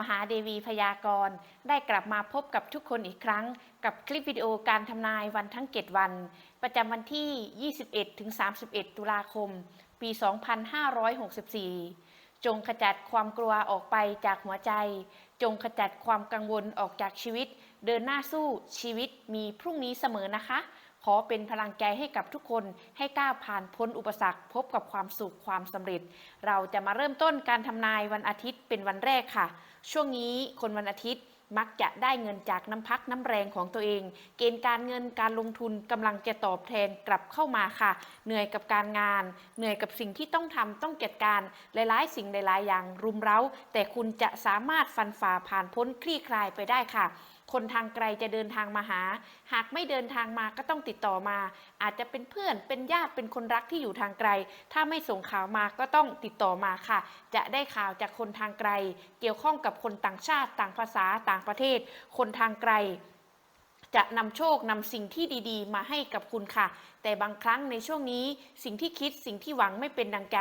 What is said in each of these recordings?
มหาเดวีพยากรณ์ได้กลับมาพบกับทุกคนอีกครั้ง กับคลิปวิดีโอการทำนายวันทั้ง 7 วัน ประจำวันที่ 21-31 ตุลาคม ปี 2564 จงขจัดความกลัวออกไปจากหัวใจ จงขจัดความกังวลออกจากชีวิต เดินหน้าสู้ชีวิตมีพรุ่งนี้เสมอนะคะ ขอเป็นพลังใจให้กับทุกคนให้ก้าวผ่านพ้นอุปสรรค พบกับความสุขความสำเร็จ เราจะมาเริ่มต้นการทำนายวันอาทิตย์เป็นวันแรกค่ะ ช่วงนี้คนวันอาทิตย์มักจะได้เงินจากน้ำพักน้ำแรงของตัวเอง เกณฑ์การเงินการลงทุนกำลังจะตอบแทนกลับเข้ามาค่ะ เหนื่อยกับการงาน เหนื่อยกับสิ่งที่ต้องทำต้องจัดการ หลายๆ สิ่งหลายๆอย่างรุมเร้า แต่คุณจะสามารถฟันฝ่าผ่านพ้นคลี่คลายไปได้ค่ะ คนทางไกลจะเดินทางมาหา หากไม่เดินทางมาก็ต้องติดต่อมา อาจจะเป็นเพื่อนเป็นญาติเป็นคนรักที่อยู่ทางไกล ถ้าไม่ส่งข่าวมาก็ต้องติดต่อมาค่ะ จะได้ข่าวจากคนทางไกล เกี่ยวข้องกับคนต่างชาติต่างภาษาต่างประเทศ คนทางไกล จะนำโชคนำสิ่งที่ดีๆ มาให้กับคุณค่ะ แต่บางครั้งในช่วงนี้สิ่งที่คิดสิ่งที่หวังไม่เป็นดังใจ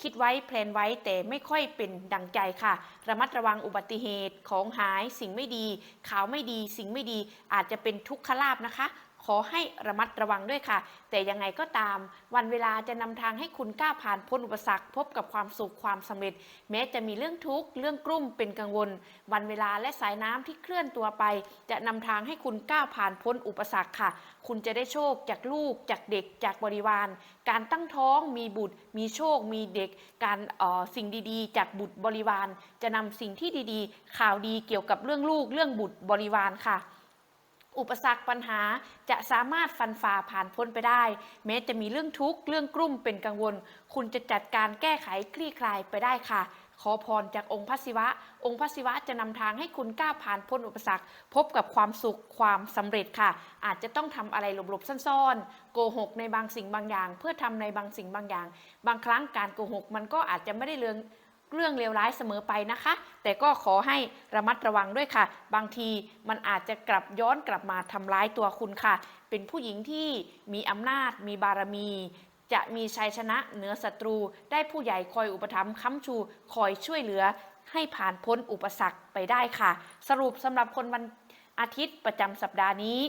คิดไว้แพลนไว้แต่ไม่ค่อยเป็นดังใจค่ะ ระมัดระวังอุบัติเหตุของหายสิ่งไม่ดี ข่าวไม่ดี สิ่งไม่ดีอาจจะเป็นทุกขลาบนะคะ ขอให้ระมัดระวังด้วยค่ะ แต่ยังไงก็ตาม วันเวลาจะนำทางให้คุณก้าวผ่านพ้นอุปสรรค พบกับความสุขความสำเร็จ แม้จะมีเรื่องทุกข์เรื่องกลุ้มเป็นกังวล วันเวลาและสายน้ำที่เคลื่อนตัวไป จะนำทางให้คุณก้าวผ่านพ้นอุปสรรคค่ะ คุณจะได้โชคจากลูก จากเด็ก จากบริวาร การตั้งท้องมีบุตร มีโชค มีเด็ก การออสิ่งดีๆ จากบุตรบริวาร จะนำสิ่งที่ดีๆ ข่าวดีเกี่ยวกับเรื่องลูกเรื่องบุตรบริวารค่ะ อุปสรรคปัญหาจะสามารถฟันฝ่าผ่านพ้นไปได้ แม้จะมีเรื่องทุกข์เรื่องกลุ้มเป็นกังวล คุณจะจัดการแก้ไขคลี่คลายไปได้ค่ะ ขอพรจากองค์พระศิวะ องค์พระศิวะจะนำทางให้คุณก้าวผ่านพ้นอุปสรรค พบกับความสุขความสำเร็จค่ะ อาจจะต้องทำอะไรหลบๆซ่อนๆโกหกในบางสิ่งบางอย่าง เพื่อทำในบางสิ่งบางอย่าง บางครั้งการโกหกมันก็อาจจะไม่ได้เรื่อง เรื่องเลวร้ายเสมอไปนะคะ แต่ก็ขอให้ระมัดระวังด้วยค่ะ บางทีมันอาจจะกลับย้อนกลับมาทำร้ายตัวคุณค่ะ เป็นผู้หญิงที่มีอำนาจ มีบารมี จะมีชัยชนะเหนือศัตรู ได้ผู้ใหญ่คอยอุปถัมภ์ค้ำชู คอยช่วยเหลือ ให้ผ่านพ้นอุปสรรคไปได้ค่ะ สรุปสำหรับคนวันอาทิตย์ประจำสัปดาห์นี้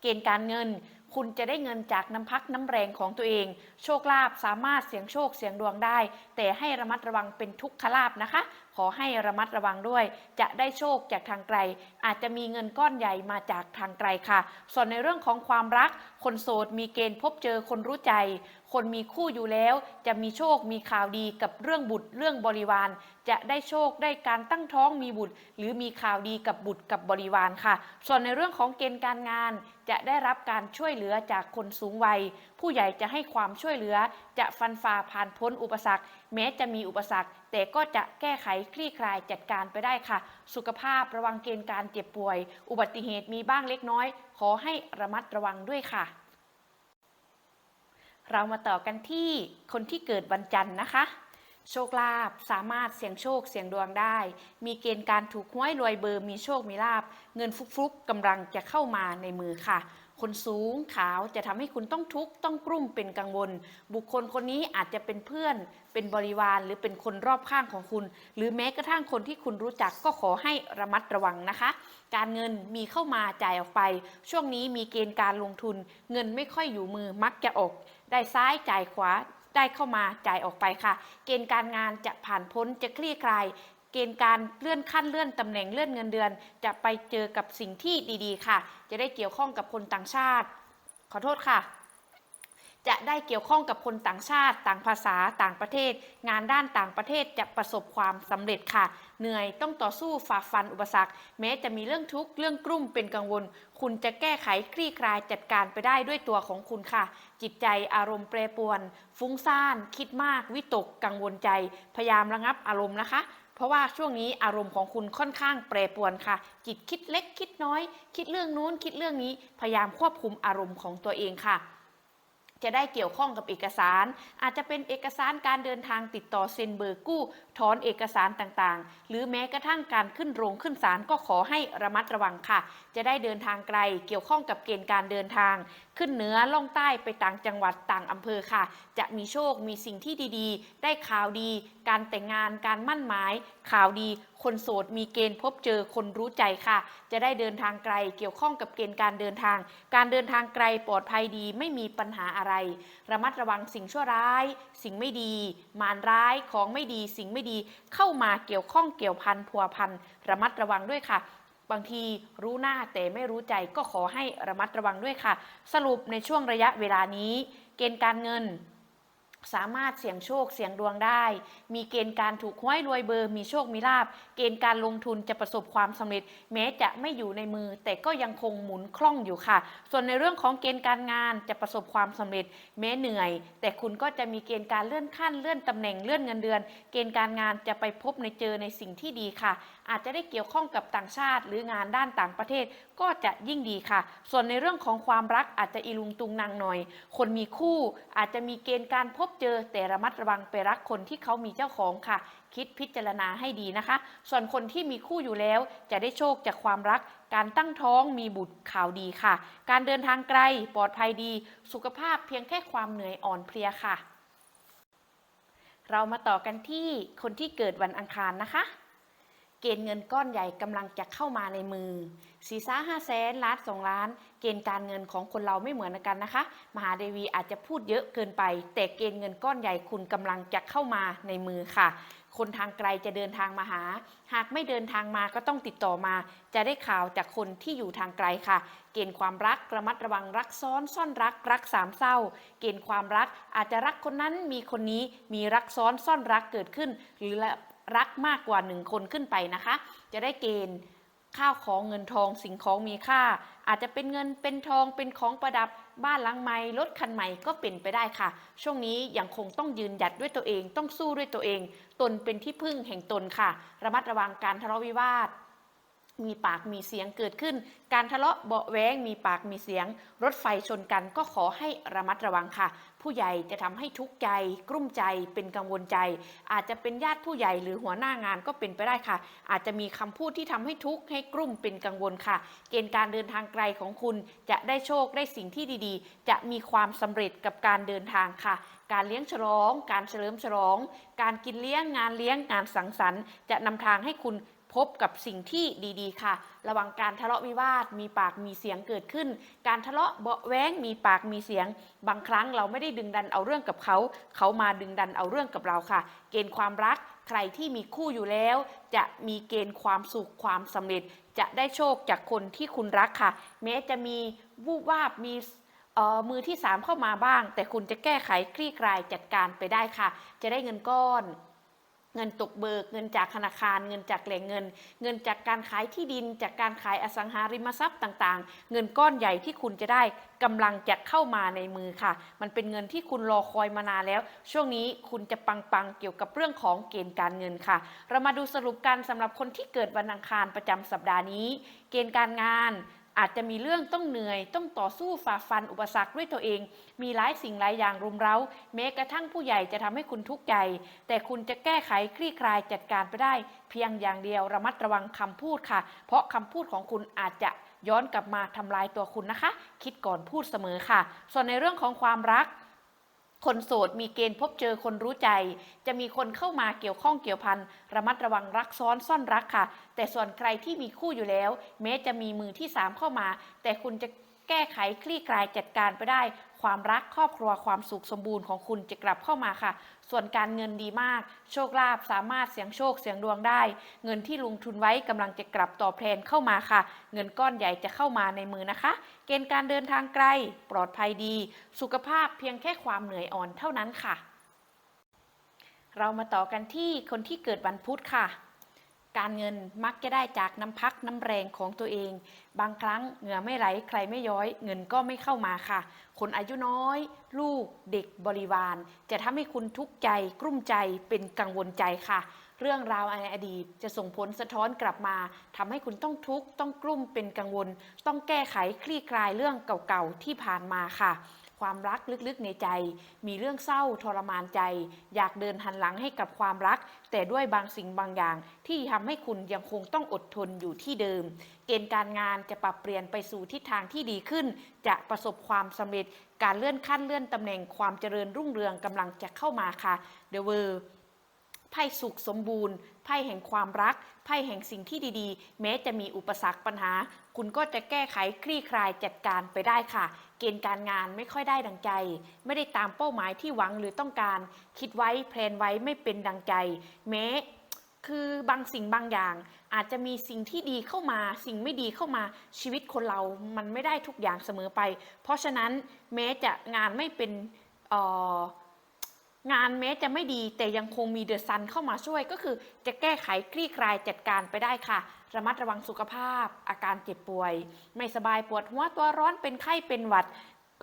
เกณฑ์การเงิน คุณจะได้เงินจากน้ำพักน้ำแรงของตัวเอง โชคลาภสามารถเสี่ยงโชคเสี่ยงดวงได้ แต่ให้ระมัดระวังเป็นทุกขลาภนะคะ ขอให้ระมัดระวังด้วย จะได้โชคจากทางไกล อาจจะมีเงินก้อนใหญ่มาจากทางไกลค่ะ ส่วนในเรื่องของความรัก คนโสดมีเกณฑ์พบเจอคนรู้ใจ คนมีคู่อยู่แล้ว จะมีโชคมีข่าวดีกับเรื่องบุตรเรื่องบริวาร จะได้โชคได้การตั้งท้องมีบุตร หรือมีข่าวดีกับบุตรกับบริวารค่ะ ส่วนในเรื่องของเกณฑ์การงาน จะได้รับการช่วยเหลือจากคนสูงวัย ผู้ใหญ่จะให้ความช่วยเหลือ จะฟันฝ่าผ่านพ้นอุปสรรค แม้จะมีอุปสรรค แต่ก็จะแก้ไขคลี่คลายจัดการไปได้ค่ะ สุขภาพระวังเกณฑ์การเจ็บป่วย อุบัติเหตุมีบ้างเล็กน้อย ขอให้ระมัดระวังด้วยค่ะ เรามาต่อกันที่คนที่เกิดวันจันทร์นะคะ โชคลาภสามารถเสี่ยงโชคเสี่ยงดวงได้ มีเกณฑ์การถูกห้วยรวยเบอร์ มีโชคมีลาบ เงินฟุกๆกำลังจะเข้ามาในมือค่ะ คนสูงขาวจะทำให้คุณต้องทุกข์ต้องกลุ้มเป็นกังวล บุคคลคนนี้อาจจะเป็นเพื่อน เป็นบริวารหรือเป็นคนรอบข้างของคุณ หรือแม้กระทั่งคนที่คุณรู้จักก็ขอให้ระมัดระวังนะคะ การเงินมีเข้ามาจ่ายออกไป ช่วงนี้มีเกณฑ์การลงทุน เงินไม่ค่อยอยู่มือมักจะออก ได้ซ้ายจ่ายขวาได้เข้ามาจ่ายออกไปค่ะ เกณฑ์การงานจะผ่านพ้นจะคลี่คลาย เกณฑ์การเลื่อนขั้นเลื่อนตำแหน่งเลื่อนเงินเดือน จะไปเจอกับสิ่งที่ดีๆ ค่ะ จะได้เกี่ยวข้องกับคนต่างชาติ ขอโทษค่ะ จะได้เกี่ยวข้องกับคนต่างชาติ ต่างภาษาต่างประเทศ งานด้านต่างประเทศจะประสบความสำเร็จค่ะ เหนื่อยต้องต่อสู้ฝ่าฟันอุปสรรค แม้จะมีเรื่องทุกข์เรื่องกลุ้มเป็นกังวล คุณจะแก้ไขคลี่คลายจัดการไปได้ด้วยตัวของคุณค่ะ จิตใจอารมณ์แปรปรวน ฟุ้งซ่าน คิดมาก วิตกกังวลใจ พยายามระงับอารมณ์นะคะเพราะว่าช่วงนี้อารมณ์ของคุณค่อนข้างแปรปรวนค่ะ จิตคิดเล็กคิดน้อย คิดเรื่องนู้นคิดเรื่องนี้พยายามควบคุมอารมณ์ของตัวเองค่ะ จะได้เกี่ยวข้องกับเอกสาร อาจจะเป็นเอกสารการเดินทางติดต่อเซ็นเบอร์กู้ ถอนเอกสารต่างๆ หรือแม้กระทั่งการขึ้นโรงขึ้นศาลก็ขอให้ระมัดระวังค่ะ จะได้เดินทางไกลเกี่ยวข้องกับเกณฑ์การเดินทาง ขึ้นเหนือล่องใต้ไปต่างจังหวัดต่างอำเภอค่ะ จะมีโชคมีสิ่งที่ดีๆ ได้ข่าวดี การแต่งงานการมั่นหมาย ข่าวดีคนโสดมีเกณฑ์พบเจอคนรู้ใจค่ะ จะได้เดินทางไกลเกี่ยวข้องกับเกณฑ์การเดินทาง การเดินทางไกลปลอดภัยดีไม่มีปัญหาอะไร ระมัดระวังสิ่งชั่วร้าย สิ่งไม่ดี มารร้ายของไม่ดีสิ่งไม่ดีเข้ามาเกี่ยวข้องเกี่ยวพันพัวพันระมัดระวังด้วยค่ะ บางทีรู้หน้าแต่ไม่รู้ใจก็ขอให้ระมัดระวังด้วยค่ะ สรุปในช่วงระยะเวลานี้ เกณฑ์การเงิน สามารถเสี่ยงโชคเสี่ยงดวงได้ มีเกณฑ์การถูกห้วยรวยเบอร์ มีโชคมีลาบ เกณฑ์การลงทุนจะประสบความสำเร็จ แม้จะไม่อยู่ในมือ แต่ก็ยังคงหมุนคล่องอยู่ค่ะ ส่วนในเรื่องของเกณฑ์การงานจะประสบความสำเร็จ แม้เหนื่อย แต่คุณก็จะมีเกณฑ์การเลื่อนขั้นเลื่อนตำแหน่งเลื่อนเงินเดือน เกณฑ์การงานจะไปพบในเจอในสิ่งที่ดีค่ะ อาจจะได้เกี่ยวข้องกับต่างชาติ หรืองานด้านต่างประเทศก็จะยิ่งดีค่ะ ส่วนในเรื่องของความรักอาจจะอีลุงตุงนางหน่อย คนมีคู่อาจจะมีเกณฑ์การพบเจอแต่ระมัดระวังไปรักคนที่เขามีเจ้าของค่ะ คิดพิจารณาให้ดีนะคะ ส่วนคนที่มีคู่อยู่แล้วจะได้โชคจากความรักการตั้งท้องมีบุตรข่าวดีค่ะ การเดินทางไกลปลอดภัยดี สุขภาพเพียงแค่ความเหนื่อยอ่อนเพลียค่ะ เรามาต่อกันที่คนที่เกิดวันอังคารนะคะ เกณฑ์เงินก้อนใหญ่กำลังจะเข้ามาในมือสีซ่าห้าแสนล้านสองล้าน เกณฑ์การเงินของคนเราไม่เหมือนกันนะคะ มหาเดวีอาจจะพูดเยอะเกินไป แต่เกณฑ์เงินก้อนใหญ่คุณกำลังจะเข้ามาในมือค่ะ คนทางไกลจะเดินทางมาหา หากไม่เดินทางมาก็ต้องติดต่อมา จะได้ข่าวจากคนที่อยู่ทางไกลค่ะ เกณฑ์ความรักระมัดระวังรักซ้อนซ่อนรักรักสามเศร้า เกณฑ์ความรักอาจจะรักคนนั้นมีคนนี้มีรักซ้อนซ่อนรักเกิดขึ้น หรือ รักมากกว่าหนึ่งคนขึ้นไปนะคะ จะได้เกณฑ์ข้าวของเงินทองสิ่งของมีค่า อาจจะเป็นเงินเป็นทองเป็นของประดับบ้านหลังใหม่รถคันใหม่ก็เป็นไปได้ค่ะ ช่วงนี้ยังคงต้องยืนหยัดด้วยตัวเอง ต้องสู้ด้วยตัวเอง ตนเป็นที่พึ่งแห่งตนค่ะ ระมัดระวังการทะเลาะวิวาท มีปากมีเสียงเกิดขึ้น การทะเลาะเบาแว้งมีปากมีเสียง รถไฟชนกันก็ขอให้ระมัดระวังค่ะ ผู้ใหญ่จะทำให้ทุกข์ใจ กลุ้มใจเป็นกังวลใจ อาจจะเป็นญาติผู้ใหญ่หรือหัวหน้างานก็เป็นไปได้ค่ะ อาจจะมีคำพูดที่ทำให้ทุกข์ให้กลุ้มเป็นกังวลค่ะ เกณฑ์การเดินทางไกลของคุณจะได้โชคได้สิ่งที่ดีๆ จะมีความสำเร็จกับการเดินทางค่ะการเลี้ยงฉลอง การเฉลิมฉลอง การกินเลี้ยง งานเลี้ยง งานสังสรรค์ จะนำทางให้คุณ พบกับสิ่งที่ดีๆ ค่ะ ระวังการทะเลาะวิวาท มีปากมีเสียงเกิดขึ้น การทะเลาะเบาแว้งมีปากมีเสียง บางครั้งเราไม่ได้ดึงดันเอาเรื่องกับเขา เขามาดึงดันเอาเรื่องกับเราค่ะ เกณฑ์ความรักใครที่มีคู่อยู่แล้ว จะมีเกณฑ์ความสุขความสำเร็จ จะได้โชคจากคนที่คุณรักค่ะ แม้จะมีวูบวาบมีเอ่อมือที่ 3 เข้ามาบ้าง แต่คุณจะแก้ไขคลี่คลายจัดการไปได้ค่ะ จะได้เงินก้อน เงินตกเบิก เงินจากธนาคาร เงินจากแหล่งเงิน เงินจากการขายที่ดิน จากการขายอสังหาริมทรัพย์ต่างๆ เงินก้อนใหญ่ที่คุณจะได้กำลังจะเข้ามาในมือค่ะ มันเป็นเงินที่คุณรอคอยมานานแล้ว ช่วงนี้คุณจะปังๆเกี่ยวกับเรื่องของเกณฑ์การเงินค่ะ เรามาดูสรุปกันสำหรับคนที่เกิดวันอังคารประจำสัปดาห์นี้ เกณฑ์การงาน อาจจะมีเรื่องต้องเหนื่อย ต้องต่อสู้ฝ่าฟันอุปสรรคด้วยตัวเอง มีหลายสิ่งหลายอย่างรุมเร้าแม้กระทั่งผู้ใหญ่จะทำให้คุณทุกข์ใจ แต่คุณจะแก้ไขคลี่คลายจัดการไปได้ เพียงอย่างเดียวระมัดระวังคำพูดค่ะ เพราะคำพูดของคุณอาจจะย้อนกลับมาทำลายตัวคุณนะคะ คิดก่อนพูดเสมอค่ะ ส่วนในเรื่องของความรัก คนโสดมีเกณฑ์พบเจอคนรู้ใจ จะมีคนเข้ามาเกี่ยวข้องเกี่ยวพันระมัดระวังรักซ้อนซ่อนรักค่ะ แต่ส่วนใครที่มีคู่อยู่แล้ว แม้จะมีมือที่สามเข้ามา แต่คุณจะแก้ไขคลี่คลายจัดการไปได้ ความรักครอบครัวความสุขสมบูรณ์ของคุณจะกลับเข้ามาค่ะ ส่วนการเงินดีมาก โชคลาภสามารถเสี่ยงโชคเสี่ยงดวงได้ เงินที่ลงทุนไว้กำลังจะกลับตอบแทนเข้ามาค่ะ เงินก้อนใหญ่จะเข้ามาในมือนะคะ เกณฑ์การเดินทางไกล ปลอดภัยดี สุขภาพเพียงแค่ความเหนื่อยอ่อนเท่านั้นค่ะ เรามาต่อกันที่คนที่เกิดวันพุธค่ะ การเงินมักจะได้จากน้ำพักน้ำแรงของตัวเอง บางครั้งเหงื่อไม่ไหลใครไม่ย้อย เงินก็ไม่เข้ามาค่ะ คนอายุน้อย ลูกเด็กบริวาร จะทำให้คุณทุกข์ใจ กลุ้มใจเป็นกังวลใจค่ะ เรื่องราวในอดีตจะส่งผลสะท้อนกลับมาทำให้คุณต้องทุกข์ต้องกลุ้มเป็นกังวล ต้องแก้ไขคลี่คลายเรื่องเก่าๆที่ผ่านมาค่ะ ความรักลึกๆในใจ มีเรื่องเศร้าทรมานใจ อยากเดินหันหลังให้กับความรัก แต่ด้วยบางสิ่งบางอย่าง ที่ทำให้คุณยังคงต้องอดทนอยู่ที่เดิม เกณฑ์การงานจะปรับเปลี่ยนไปสู่ทิศทางที่ดีขึ้น จะประสบความสำเร็จ การเลื่อนขั้นเลื่อนตำแหน่งความเจริญรุ่งเรืองกำลังจะเข้ามาค่ะ The World ไพ่สุขสมบูรณ์ไพ่แห่งความรักไพ่แห่งสิ่งที่ดีๆ แม้จะมีอุปสรรคปัญหา คุณก็จะแก้ไขคลี่คลายจัดการไปได้ค่ะ เกณฑ์การงานไม่ค่อยได้ดังใจ ไม่ได้ตามเป้าหมายที่หวังหรือต้องการ คิดไว้แพลนไว้ไม่เป็นดังใจ แม้คือบางสิ่งบางอย่าง อาจจะมีสิ่งที่ดีเข้ามา สิ่งไม่ดีเข้ามาชีวิตคนเรามันไม่ได้ทุกอย่างเสมอไป เพราะฉะนั้นแม้จะงานไม่เป็นเอ่อ งานแม้จะไม่ดีแต่ยังคงมีเดอะซันเข้ามาช่วยก็คือ จะแก้ไขคลี่คลายจัดการไปได้ค่ะ ระมัดระวังสุขภาพ อาการเจ็บป่วย ไม่สบายปวดหัวตัวร้อนเป็นไข้เป็นหวัด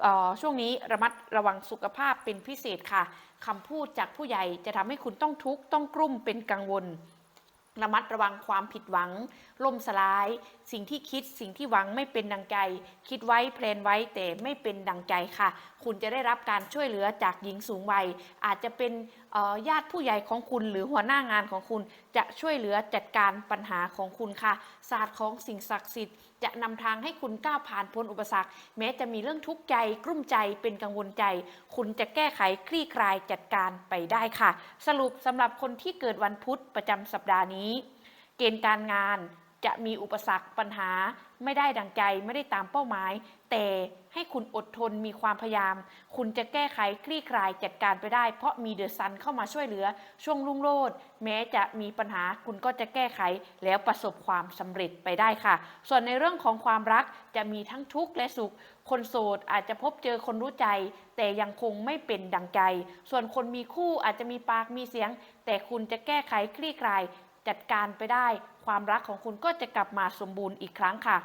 ออช่วงนี้ระมัดระวังสุขภาพเป็นพิเศษค่ะคำพูดจากผู้ใหญ่จะทำให้คุณต้องทุกข์ต้องกลุ้มเป็นกังวล ระมัดระวังความผิดหวังล่มสลาย สิ่งที่คิดสิ่งที่หวังไม่เป็นดังใจ คิดไว้แพลนไว้แต่ไม่เป็นดังใจค่ะ คุณจะได้รับการช่วยเหลือจากหญิงสูงวัย อาจจะเป็นญาติผู้ใหญ่ของคุณ หรือหัวหน้างานของคุณจะช่วยเหลือจัดการปัญหาของคุณค่ะศาสตร์ของสิ่งศักดิ์สิทธิ์จะนำทางให้คุณก้าวผ่านพ้นอุปสรรค แม้จะมีเรื่องทุกข์ใจกลุ้มใจเป็นกังวลใจ คุณจะแก้ไขคลี่คลายจัดการไปได้ค่ะ สรุปสำหรับคนที่เกิดวันพุธประจำสัปดาห์นี้ เกณฑ์การงาน จะมีอุปสรรคปัญหา ไม่ได้ดังใจไม่ได้ตามเป้าหมาย แต่ให้คุณอดทนมีความพยายาม คุณจะแก้ไขคลี่คลายจัดการไปได้ เพราะมีเดอะซันเข้ามาช่วยเหลือ ช่วงรุ่งโรจน์แม้จะมีปัญหาคุณก็จะแก้ไขแล้วประสบความสำเร็จไปได้ค่ะ ส่วนในเรื่องของความรักจะมีทั้งทุกข์และสุข คนโสดอาจจะพบเจอคนรู้ใจ แต่ยังคงไม่เป็นดังใจ ส่วนคนมีคู่อาจจะมีปากมีเสียง แต่คุณจะแก้ไขคลี่คลาย จัดการไปได้ ความรักของคุณก็จะกลับมาสมบูรณ์อีกครั้งค่ะ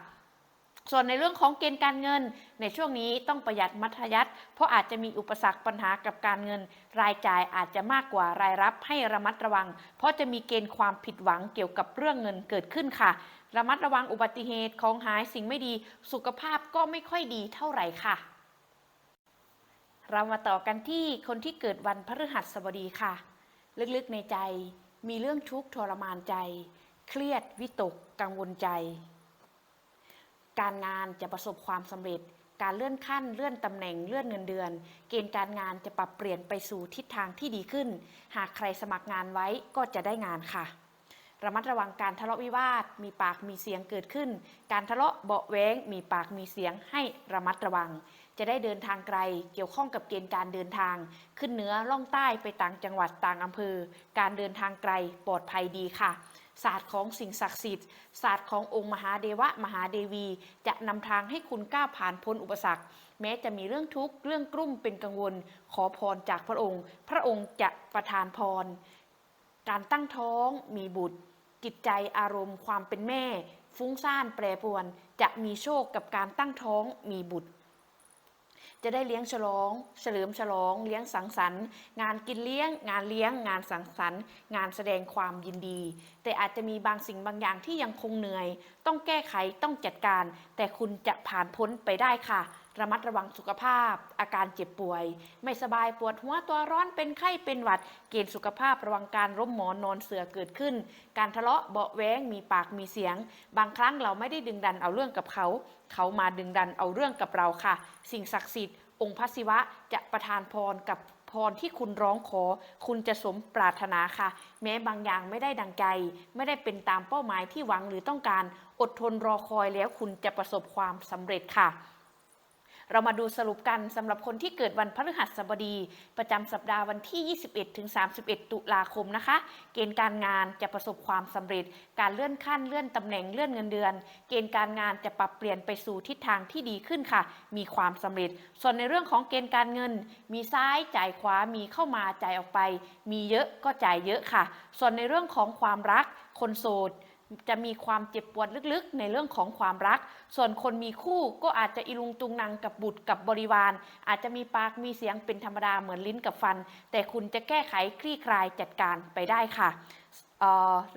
ส่วนในเรื่องของเกณฑ์การเงิน ในช่วงนี้ต้องประหยัดมัธยัติเพราะอาจจะมีอุปสรรคปัญหากับการเงิน รายจ่ายอาจจะมากกว่ารายรับให้ระมัดระวัง เพราะจะมีเกณฑ์ความผิดหวังเกี่ยวกับเรื่องเงินเกิดขึ้นค่ะ ระมัดระวังอุบัติเหตุของหายสิ่งไม่ดี สุขภาพก็ไม่ค่อยดีเท่าไหร่ค่ะ เรามาต่อกันที่คนที่เกิดวันพฤหัสบดีค่ะ ลึกๆในใจ มีเรื่องทุกข์ทรมานใจ เครียดวิตกกังวลใจ การงานจะประสบความสำเร็จ การเลื่อนขั้นเลื่อนตำแหน่งเลื่อนเงินเดือน เกณฑ์การงานจะปรับเปลี่ยนไปสู่ทิศทางที่ดีขึ้น หากใครสมัครงานไว้ก็จะได้งานค่ะระมัดระวังการทะเลาะวิวาท มีปากมีเสียงเกิดขึ้น การทะเลาะเบาะแว้ง มีปากมีเสียงให้ระมัดระวัง จะได้เดินทางไกล เกี่ยวข้องกับเกณฑ์การเดินทาง ขึ้นเหนือล่องใต้ไปต่างจังหวัดต่างอำเภอ การเดินทางไกลปลอดภัยดีค่ะ ศาสตร์ของสิ่งศักดิ์สิทธิ์ ศาสตร์ขององค์มหาเดวะมหาเดวี จะนำทางให้คุณก้าวผ่านพ้นอุปสรรค แม้จะมีเรื่องทุกข์เรื่องกลุ้มเป็นกังวล ขอพรจากพระองค์ พระองค์จะประทานพร การตั้งท้องมีบุตร จิตใจอารมณ์ความเป็นแม่ ฟุ้งซ่านแปรปรวน จะมีโชคกับการตั้งท้องมีบุตร จะได้เลี้ยงฉลอง เฉลิมฉลอง เลี้ยงสังสรรค์ งานกินเลี้ยง งานเลี้ยง งานสังสรรค์ งานแสดงความยินดี แต่อาจจะมีบางสิ่งบางอย่างที่ยังคงเหนื่อย ต้องแก้ไขต้องจัดการ แต่คุณจะผ่านพ้นไปได้ค่ะ ระมัดระวังสุขภาพ อาการเจ็บป่วย ไม่สบายปวดหัวตัวร้อนเป็นไข้เป็นหวัด เกณฑ์สุขภาพระวังการล้มหมอนนอนเสือเกิดขึ้น การทะเลาะเบาแว้งมีปากมีเสียง บางครั้งเราไม่ได้ดึงดันเอาเรื่องกับเขา เขามาดึงดันเอาเรื่องกับเราค่ะ สิ่งศักดิ์สิทธิ์องค์พระศิวะจะประทานพรกับพรที่คุณร้องขอ คุณจะสมปรารถนาค่ะ แม้บางอย่างไม่ได้ดังใจ ไม่ได้เป็นตามเป้าหมายที่หวังหรือต้องการ อดทนรอคอยแล้วคุณจะประสบความสำเร็จค่ะ เรามาดูสรุปกันสำหรับคนที่เกิดวันพฤหัสบดี ประจำสัปดาห์วันที่ 21ถึง31 ตุลาคมนะคะ เกณฑ์การงานจะประสบความสำเร็จ การเลื่อนขั้นเลื่อนตำแหน่งเลื่อนเงินเดือน เกณฑ์การงานจะปรับเปลี่ยนไปสู่ทิศทางที่ดีขึ้นค่ะ มีความสำเร็จ ส่วนในเรื่องของเกณฑ์การเงิน มีซ้ายจ่ายขวามีเข้ามาจ่ายออกไป มีเยอะก็จ่ายเยอะค่ะ ส่วนในเรื่องของความรักคนโสด จะมีความเจ็บปวดลึกๆ ในเรื่องของความรัก ส่วนคนมีคู่ก็อาจจะอิลุงตุงนางกับบุตรกับบริวาร อาจจะมีปากมีเสียงเป็นธรรมดาเหมือนลิ้นกับฟัน แต่คุณจะแก้ไขคลี่คลายจัดการไปได้ค่ะ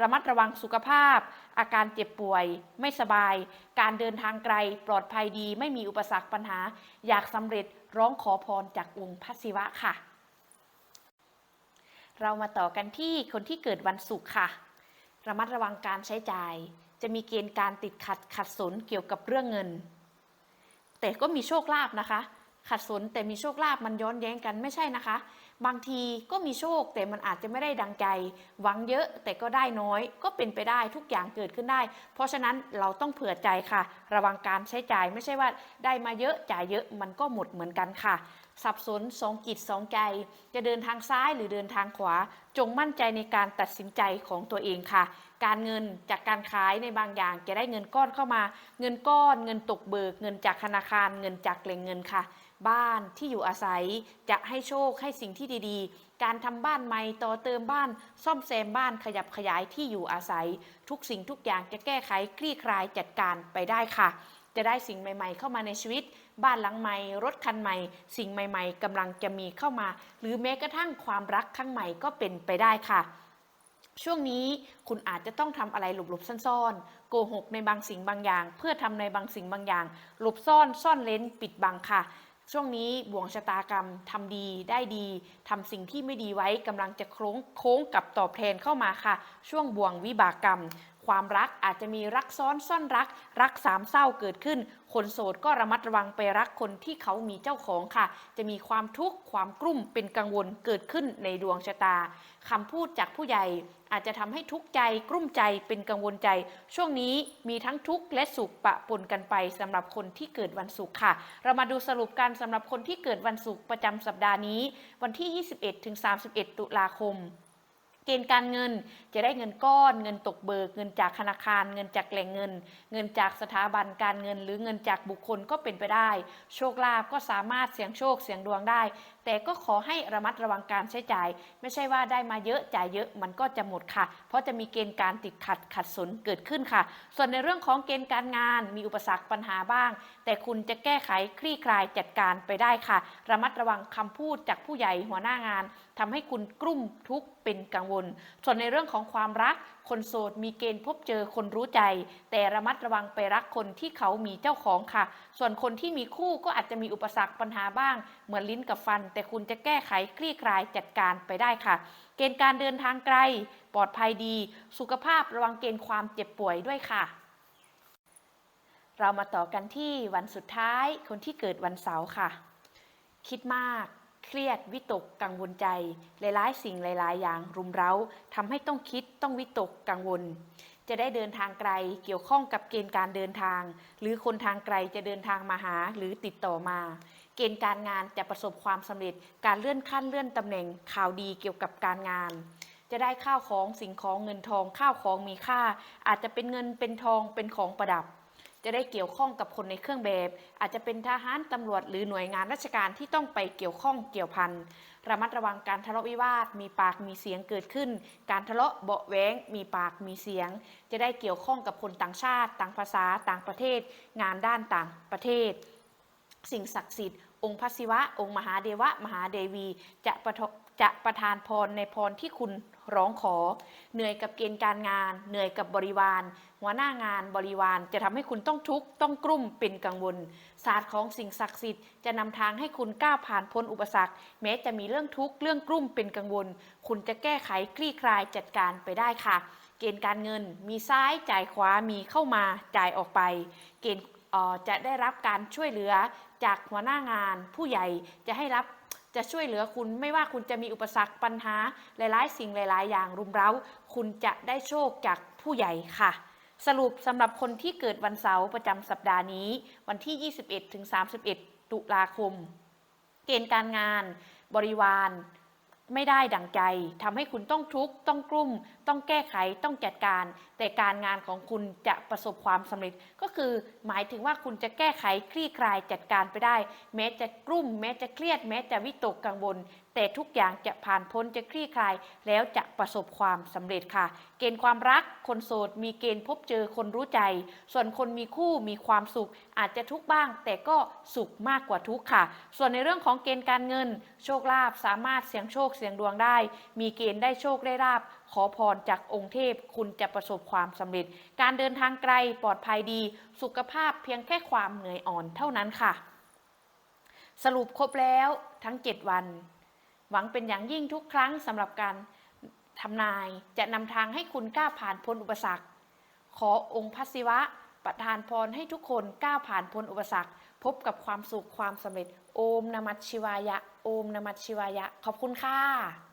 ระมัดระวังสุขภาพ อาการเจ็บป่วย ไม่สบาย การเดินทางไกล ปลอดภัยดี ไม่มีอุปสรรคปัญหา อยากสำเร็จร้องขอพรจากองค์พระศิวะค่ะ เรามาต่อกันที่คนที่เกิดวันศุกร์ค่ะ ระมัดระวังการใช้จ่าย จะมีเกณฑ์การติดขัดขัดสนเกี่ยวกับเรื่องเงิน แต่ก็มีโชคลาภนะคะ ขัดสนแต่มีโชคลาภมันย้อนแย้งกันไม่ใช่นะคะ บางทีก็มีโชคแต่มันอาจจะไม่ได้ดังใจ หวังเยอะแต่ก็ได้น้อย ก็เป็นไปได้ทุกอย่างเกิดขึ้นได้ เพราะฉะนั้นเราต้องเผื่อใจค่ะ ระวังการใช้จ่ายไม่ใช่ว่าได้มาเยอะจ่ายเยอะมันก็หมดเหมือนกันค่ะ สับสนสองจิตสองใจ จะเดินทางซ้ายหรือเดินทางขวา จงมั่นใจในการตัดสินใจของตัวเองค่ะ การเงินจากการขายในบางอย่างจะได้เงินก้อนเข้ามา เงินก้อนเงินตกเบิก เงินจากธนาคาร เงินจากแหล่งเงินค่ะ บ้านที่อยู่อาศัยจะให้โชคให้สิ่งที่ดีๆ การทำบ้านใหม่ต่อเติมบ้าน ซ่อมแซมบ้านขยับขยายที่อยู่อาศัย ทุกสิ่งทุกอย่างจะแก้ไขคลี่คลายจัดการไปได้ค่ะ จะได้สิ่งใหม่ ๆ เข้ามาในชีวิต บ้านหลังใหม่ รถคันใหม่ สิ่งใหม่ ๆกำลังจะมีเข้ามา หรือแม้กระทั่งความรักครั้งใหม่ก็เป็นไปได้ค่ะช่วงนี้คุณอาจจะต้องทำอะไรหลบๆซ่อนๆโกหกในบางสิ่งบางอย่าง เพื่อทำในบางสิ่งบางอย่าง หลบซ่อนซ่อนเลนปิดบังค่ะ ช่วงนี้บ่วงชะตากรรมทำดีได้ดีทำสิ่งที่ไม่ดีไว้กำลังจะโค้งโค้งกับตอบแทนเข้ามาค่ะ ช่วงบ่วงวิบากกรรม ความรักอาจจะมีรักซ้อนซ่อนรัก รักสามเศร้าเกิดขึ้น คนโสดก็ระมัดระวังไปรักคนที่เขามีเจ้าของค่ะ จะมีความทุกข์ความกลุ้มเป็นกังวลเกิดขึ้นในดวงชะตาคำพูดจากผู้ใหญ่อาจจะทำให้ทุกข์ใจกลุ้มใจเป็นกังวลใจ ช่วงนี้มีทั้งทุกข์และสุขปะปนกันไปสำหรับคนที่เกิดวันศุกร์ค่ะ เรามาดูสรุปกันสำหรับคนที่เกิดวันศุกร์ประจำสัปดาห์นี้ วันที่ 21-31 ตุลาคม เกณฑ์การเงินจะได้เงินก้อน เงินตกเบิก เงินจากธนาคาร เงินจากแหล่งเงิน เงินจากสถาบันการเงิน หรือเงินจากบุคคลก็เป็นไปได้ โชคลาภก็สามารถเสี่ยงโชคเสี่ยงดวงได้แต่ก็ขอให้ระมัดระวังการใช้จ่าย ไม่ใช่ว่าได้มาเยอะจ่ายเยอะมันก็จะหมดค่ะ เพราะจะมีเกณฑ์การติดขัดขัดสนเกิดขึ้นค่ะ ส่วนในเรื่องของเกณฑ์การงานมีอุปสรรคปัญหาบ้าง แต่คุณจะแก้ไขคลี่คลายจัดการไปได้ค่ะ ระมัดระวังคำพูดจากผู้ใหญ่หัวหน้างานทำให้คุณกลุ้มทุกข์เป็นกังวล ส่วนในเรื่องของความรักคนโสดมีเกณฑ์พบเจอคนรู้ใจ แต่ระมัดระวังไปรักคนที่เขามีเจ้าของค่ะ ส่วนคนที่มีคู่ก็อาจจะมีอุปสรรคปัญหาบ้าง เหมือนลิ้นกับฟัน แต่คุณจะแก้ไขคลี่คลายจัดการไปได้ค่ะ เกณฑ์การเดินทางไกล ปลอดภัยดี สุขภาพระวังเกณฑ์ความเจ็บป่วยด้วยค่ะ เรามาต่อกันที่วันสุดท้ายคนที่เกิดวันเสาร์ค่ะ คิดมาก เครียดวิตกกังวลใจ หลายๆ สิ่งหลาย ๆ อย่างรุมเร้าทำให้ต้องคิดต้องวิตกกังวล จะได้เดินทางไกลเกี่ยวข้องกับเกณฑ์การเดินทาง หรือคนทางไกลจะเดินทางมาหาหรือติดต่อมา เกณฑ์การงานจะประสบความสำเร็จการเลื่อนขั้นเลื่อนตำแหน่งข่าวดีเกี่ยวกับการงานจะได้ข้าวของสิ่งของเงินทองข้าวของมีค่า อาจจะเป็นเงินเป็นทองเป็นของประดับ จะได้เกี่ยวข้องกับคนในเครื่องแบบ อาจจะเป็นทหารตำรวจหรือหน่วยงานราชการที่ต้องไปเกี่ยวข้องเกี่ยวพันระมัดระวังการทะเลาะวิวาท มีปากมีเสียงเกิดขึ้น การทะเลาะเบาะแว้งมีปากมีเสียง จะได้เกี่ยวข้องกับคนต่างชาติ ต่างภาษาต่างประเทศ งานด้านต่างประเทศ สิ่งศักดิ์สิทธิ์องค์พระศิวะ องค์มหาเดวะ มหาเดวี จะประท จะประทานพรในพรที่คุณร้องขอ เหนื่อยกับเกณฑ์การงาน เหนื่อยกับบริวาร หัวหน้างานบริวารจะทำให้คุณต้องทุกข์ต้องกลุ้มเป็นกังวล ศาสตร์ของสิ่งศักดิ์สิทธิ์จะนำทางให้คุณก้าวผ่านพ้นอุปสรรค แม้จะมีเรื่องทุกข์เรื่องกลุ้มเป็นกังวล คุณจะแก้ไขคลี่คลายจัดการไปได้ค่ะ เกณฑ์การเงิน มีซ้ายจ่ายขวามีเข้ามาจ่ายออกไป เกณฑ์จะได้รับการช่วยเหลือจากหัวหน้างาน ผู้ใหญ่จะให้รับ จะช่วยเหลือคุณไม่ว่าคุณจะมีอุปสรรคปัญหาหลายๆ สิ่งหลาย ๆ อย่างรุมเร้า คุณจะได้โชคจากผู้ใหญ่ค่ะสรุปสำหรับคนที่เกิดวันเสาร์ประจำสัปดาห์นี้ วันที่ 21 ถึง 31 ตุลาคม เกณฑ์การงาน บริวาร ไม่ได้ดังใจทำให้คุณต้องทุกข์ต้องกลุ้ม ต้องแก้ไขต้องจัดการ แต่การงานของคุณจะประสบความสำเร็จ ก็คือหมายถึงว่าคุณจะแก้ไขคลี่คลายจัดการไปได้ แม้จะกลุ้ม แม้จะเครียด แม้จะวิตกกังวลแต่ทุกอย่างจะผ่านพ้นจะคลี่คลาย แล้วจะประสบความสำเร็จค่ะ เกณฑ์ความรักคนโสด มีเกณฑ์พบเจอคนรู้ใจ ส่วนคนมีคู่มีความสุข อาจจะทุกข์บ้าง แต่ก็สุขมากกว่าทุกข์ค่ะ ส่วนในเรื่องของเกณฑ์การเงิน โชคลาภสามารถเสี่ยงโชคเสี่ยงดวงได้ มีเกณฑ์ได้โชคได้ลาภขอพรจากองค์เทพคุณจะประสบความสำเร็จ การเดินทางไกลปลอดภัยดี สุขภาพเพียงแค่ความเหนื่อยอ่อนเท่านั้นค่ะ สรุปครบแล้วทั้ง 7 วัน หวังเป็นอย่างยิ่งทุกครั้งสำหรับการทำนายจะนำทางให้คุณก้าวผ่านพ้นอุปสรรค ขอองค์พระศิวะ ประทานพรให้ทุกคนก้าวผ่านพ้นอุปสรรค พบกับความสุขความสำเร็จ โอมนามัชชิวายะ โอมนามัชชิวายะ ขอบคุณค่ะ